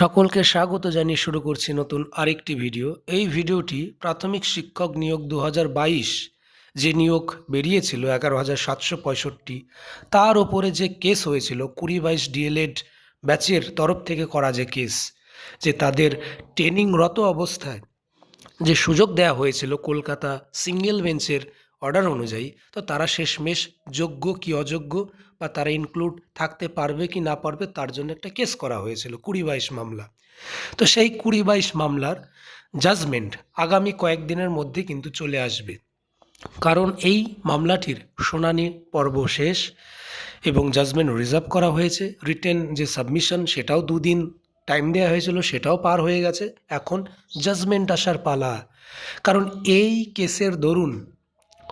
সকলকে স্বাগত জানিয়ে শুরু করছি নতুন আরেকটি ভিডিও। এই ভিডিওটি প্রাথমিক শিক্ষক নিয়োগ দু হাজার বাইশ যে নিয়োগ বেরিয়েছিল এগারো হাজার সাতশো পঁয়ষট্টি, তার ওপরে যে কেস হয়েছিল কুড়ি বাইশ ডিএলএড ব্যাচের তরফ থেকে করা যে কেস, যে তাদের ট্রেনিংরত অবস্থায় যে সুযোগ দেওয়া হয়েছিল কলকাতা সিঙ্গেল বেঞ্চের অর্ডার অনুযায়ী, তো তারা শেষমেশ যোগ্য কি অযোগ্য বা তারা ইনক্লুড থাকতে পারবে কি না পারবে তার জন্য একটা কেস করা হয়েছিল, কুড়ি বাইশ মামলা। তো সেই কুড়ি বাইশ মামলার জাজমেন্ট আগামী কয়েকদিনের মধ্যে কিন্তু চলে আসবে। কারণ এই মামলাটির শুনানি পর্ব শেষ এবং জাজমেন্ট রিজার্ভ করা হয়েছে রিটেন যে সাবমিশন সেটাও দুদিন টাইম দেওয়া হয়েছিল, সেটাও পার হয়ে গেছে, এখন জাজমেন্ট আসার পালা। কারণ এই কেসের দরুন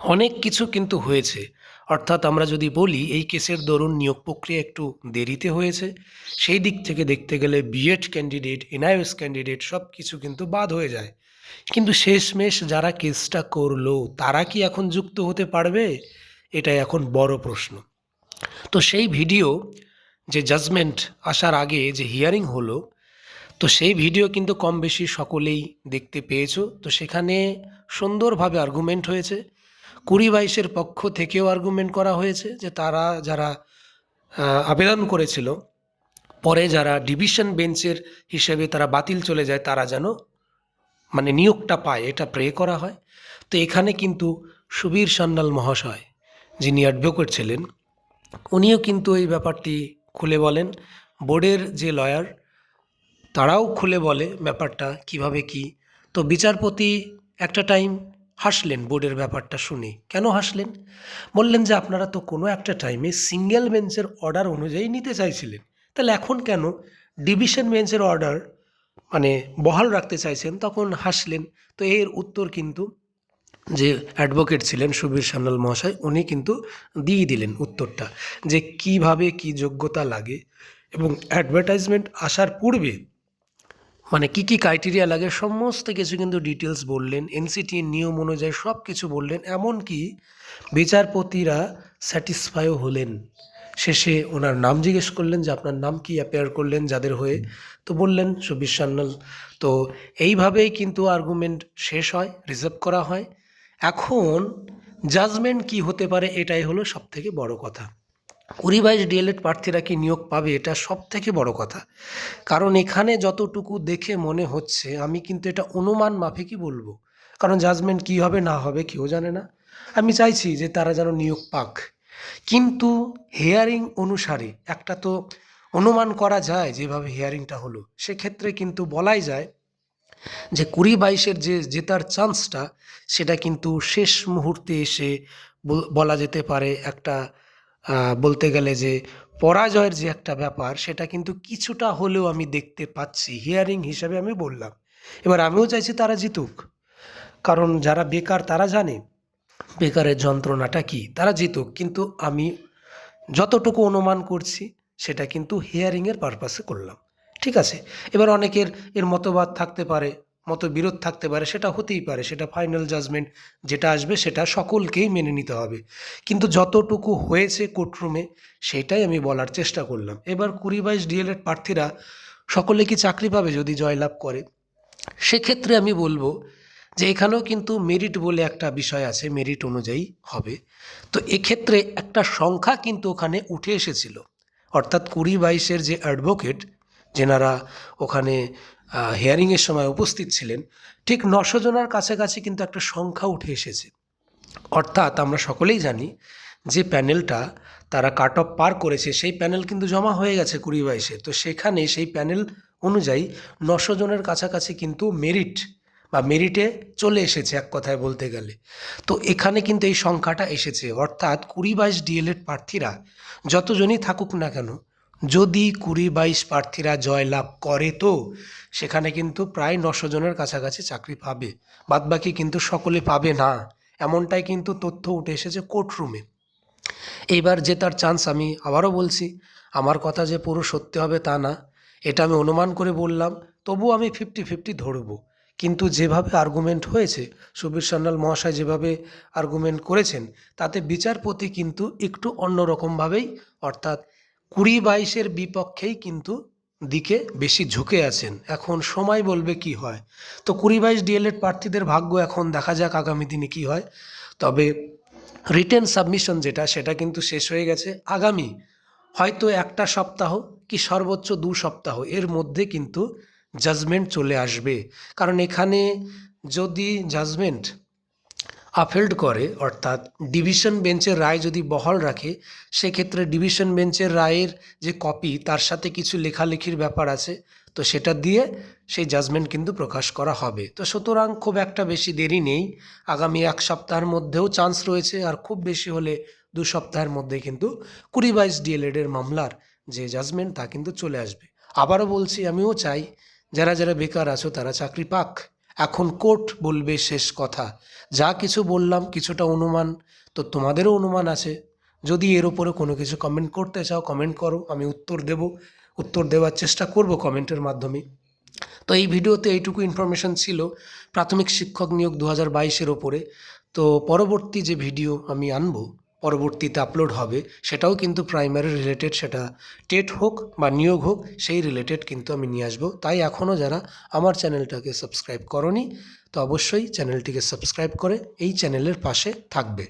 অনেক কিছু কিন্তু হয়েছে। অর্থাৎ আমরা যদি বলি, এই কেসের দরুন নিয়োগ প্রক্রিয়া একটু দেরিতে হয়েছে। সেই দিক থেকে দেখতে গেলে বিএড ক্যান্ডিডেট এনআইএস ক্যান্ডিডেট সব কিছু কিন্তু বাদ হয়ে যায়। কিন্তু শেষমেশ যারা কেসটা করল, তারা কি এখন যুক্ত হতে পারবে? এটাই এখন বড় প্রশ্ন। তো সেই ভিডিও যে জাজমেন্ট আসার আগে যে হিয়ারিং হলো, তো সেই ভিডিও কিন্তু কম বেশি সকলেই দেখতে পেয়েছ। তো সেখানে সুন্দরভাবে আর্গুমেন্ট হয়েছে। কুড়ি বাইশের পক্ষ থেকেও আর্গুমেন্ট করা হয়েছে যে তারা যারা আবেদন করেছিল, পরে যারা ডিভিশন বেঞ্চের হিসেবে তারা বাতিল চলে যায়, তারা যেন মানে নিয়োগটা পায়, এটা প্রে করা হয়। তো এখানে কিন্তু সুবীর সান্যাল মহাশয় যিনি অ্যাডভোকেট ছিলেন, উনিও কিন্তু এই ব্যাপারটি খুলে বলেন। বোর্ডের যে লয়ার তারাও খুলে বলে ব্যাপারটা কীভাবে কি। তো বিচারপতি একটা টাইম হাসলেন, বোর্ডের ব্যাপারটা শুনে। কেন হাসলেন? বললেন যে আপনারা তো কোনো একটা টাইমে সিঙ্গেল বেঞ্চের অর্ডার অনুযায়ী নিতে চাইছিলেন। তাহলে এখন কেন ডিভিশন বেঞ্চের অর্ডার মানে বহাল রাখতে চাইছেন? তখন হাসলেন। তো এর উত্তর কিন্তু যে অ্যাডভোকেট ছিলেন সুবীর সান্যাল মহাশয়, উনি কিন্তু দিয়ে দিলেন উত্তরটা যে কীভাবে কি যোগ্যতা লাগে এবং অ্যাডভার্টাইজমেন্ট আসার পূর্বে মানে কি কি ক্রাইটেরিয়া লাগে, সমস্ত কিছু কিন্তু ডিটেলস বললেন এনসিটি নিয়ম অনুযায়ী সব কিছু বললেন, এমনকি বিচারপতিরা স্যাটিসফাইও হলেন। শেষে ওনার নাম জিজ্ঞেস করলেন যে আপনার নাম কি অ্যাপেয়ার করলেন যাদের হয়ে, তো বললেন সুবীর সান্যাল। তো এইভাবেই কিন্তু আর্গুমেন্ট শেষ হয় রিজার্ভ করা হয়। এখন জাজমেন্ট কি হতে পারে, এটাই হলো সব থেকে বড় কথা। বাইশ ডিএলএড প্রার্থীরা কি নিয়োগ পাবে এটা সব থেকে বড় কথা। কারণ এখানে যতটুকু দেখে মনে হচ্ছে, আমি কিন্তু এটা অনুমান মাফিকই বলব। কারণ জাজমেন্ট কি হবে, না হবে কেউ জানে না। আমি চাইছি যে তারা যেন নিয়োগ পাক। কিন্তু হেয়ারিং অনুসারে একটা তো অনুমান করা যায় যেভাবে হেয়ারিংটা হলো। সেক্ষেত্রে কিন্তু বলাই যায় যে কুড়ি বাইশের যে জেতার চান্সটা সেটা কিন্তু শেষ মুহূর্তে এসে বল- যেতে পারে একটা বলতে গেলে যে পরাজয়ের যে একটা ব্যাপার, সেটা কিন্তু কিছুটা হলেও আমি দেখতে পাচ্ছি। হিয়ারিং হিসাবে আমি বললাম। এবার আমিও চাইছি তারা জিতুক। কারণ যারা বেকার, তারা জানে বেকারের যন্ত্রণাটা কি। তারা জিতুক, কিন্তু আমি যতটুকু অনুমান করছি, সেটা কিন্তু হিয়ারিংয়ের পারপাসে করলাম। ঠিক আছে? এবার অনেকের এর মতবাদ থাকতে পারে। মতবিরোধ থাকতে পারে, সেটা হতেই পারে, সেটা ফাইনাল জাজমেন্ট যেটা আসবে সেটা সকলকেই মেনে নিতে হবে। কিন্তু যতটুকু হয়েছে কোর্টরুমে সেটাই আমি বলার চেষ্টা করলাম। এবার কুড়ি বাইশ ডিএলএড প্রার্থীরা, সকলে কি চাকরি পাবে যদি জয়লাভ করে? সেক্ষেত্রে আমি বলব যে এখানেও কিন্তু মেরিট বলে একটা বিষয় আছে মেরিট অনুযায়ী হবে। তো এক্ষেত্রে একটা সংখ্যা কিন্তু ওখানে উঠে এসেছিল। অর্থাৎ কুড়ি বাইশের যে অ্যাডভোকেট যেনারা ওখানে হিয়ারিংয়ের সময় উপস্থিত ছিলেন, ঠিক নশো জনের কাছাকাছি কিন্তু একটা সংখ্যা উঠে এসেছে। অর্থাৎ আমরা সকলেই জানি যে প্যানেলটা তারা কাট অফ পার করেছে, সেই প্যানেল কিন্তু জমা হয়ে গেছে কুড়ি বাইশে। তো সেখানে সেই প্যানেল অনুযায়ী নশো জনের কাছাকাছি কিন্তু মেরিট বা মেরিটে চলে এসেছে এক কথায় বলতে গেলে। তো এখানে কিন্তু এই সংখ্যাটা এসেছে। অর্থাৎ কুড়ি বাইশ ডিএলএড প্রার্থীরা যতজনই থাকুক না কেন যদি কুড়ি বাইশ প্রার্থীরা জয়লাভ করে তো সেখানে কিন্তু প্রায় নশো জনের কাছাকাছি চাকরি পাবে। বাদবাকি কিন্তু সকলে পাবে না। এমনটাই কিন্তু তথ্য উঠে এসেছে কোর্টরুমে। এইবার জেতার চান্স আমি আবারও বলছি, আমার কথা যে পুরো সত্যি হবে তা না। এটা আমি অনুমান করে বললাম তবু আমি ফিফটি ফিফটি ধরবো। কিন্তু যেভাবে আর্গুমেন্ট হয়েছে, সুবীর সান্যাল মহাশয় যেভাবে আর্গুমেন্ট করেছেন, তাতে বিচারপতি কিন্তু একটু অন্যরকমভাবেই, অর্থাৎ কুড়ি বাইশের বিপক্ষেই কিন্তু দিকে বেশি ঝুঁকে আছেন। এখন সময় বলবে কি হয়? তো কুড়ি বাইশ ডিএলএড প্রার্থীদের ভাগ্য এখন দেখা যাক আগামী দিনে কি হয়। তবে রিটেন সাবমিশন যেটা, সেটা কিন্তু শেষ হয়ে গেছে। আগামী হয়তো একটা সপ্তাহ কি সর্বোচ্চ দু সপ্তাহ, এর মধ্যে কিন্তু জাজমেন্ট চলে আসবে। কারণ এখানে যদি জাজমেন্ট আফেল্ড করে, অর্থাৎ ডিভিশন বেঞ্চের রায় যদি বহাল রাখে, সেক্ষেত্রে ডিভিশন বেঞ্চের রায়ের যে কপি তার সাথে কিছু লেখালেখির ব্যাপার আছে, তো সেটা দিয়ে সেই জাজমেন্ট কিন্তু প্রকাশ করা হবে। তো সুতরাং খুব একটা বেশি দেরি নেই, আগামী এক সপ্তাহের মধ্যেও চান্স রয়েছে, আর খুব বেশি হলে দু সপ্তাহের মধ্যে কিন্তু কুড়ি বাইশ ডিএলএডের মামলার যে জাজমেন্ট তা কিন্তু চলে আসবে। আবারও বলছি, আমিও চাই, যারা যারা বেকার আছো, তারা চাকরি পাক। এখন কোর্ট বলবে শেষ কথা। যা কিছু বললাম, কিছুটা অনুমান, তো তোমাদেরও অনুমান আছে। যদি এর ওপরে কোনো কিছু কমেন্ট করতে চাও কমেন্ট করো, আমি উত্তর দেব। উত্তর দেওয়ার চেষ্টা করব কমেন্টের মাধ্যমে। তো এই ভিডিওতে এইটুকু ইনফরমেশন ছিল। প্রাথমিক শিক্ষক নিয়োগ দু হাজার বাইশের ওপরে। তো পরবর্তী যে ভিডিও আমি আনব পরবর্তীতে আপলোড হবে, সেটাও কিন্তু প্রাইমারি রিলেটেড সেটা টেট হোক বা নিয়োগ হোক, সেই রিলেটেড কিন্তু আমি নিয়ে আসব। তাই এখনও যারা আমার চ্যানেলটাকে সাবস্ক্রাইব করনি, তো অবশ্যই চ্যানেলটিকে সাবস্ক্রাইব করে এই চ্যানেলের পাশে থাকবে।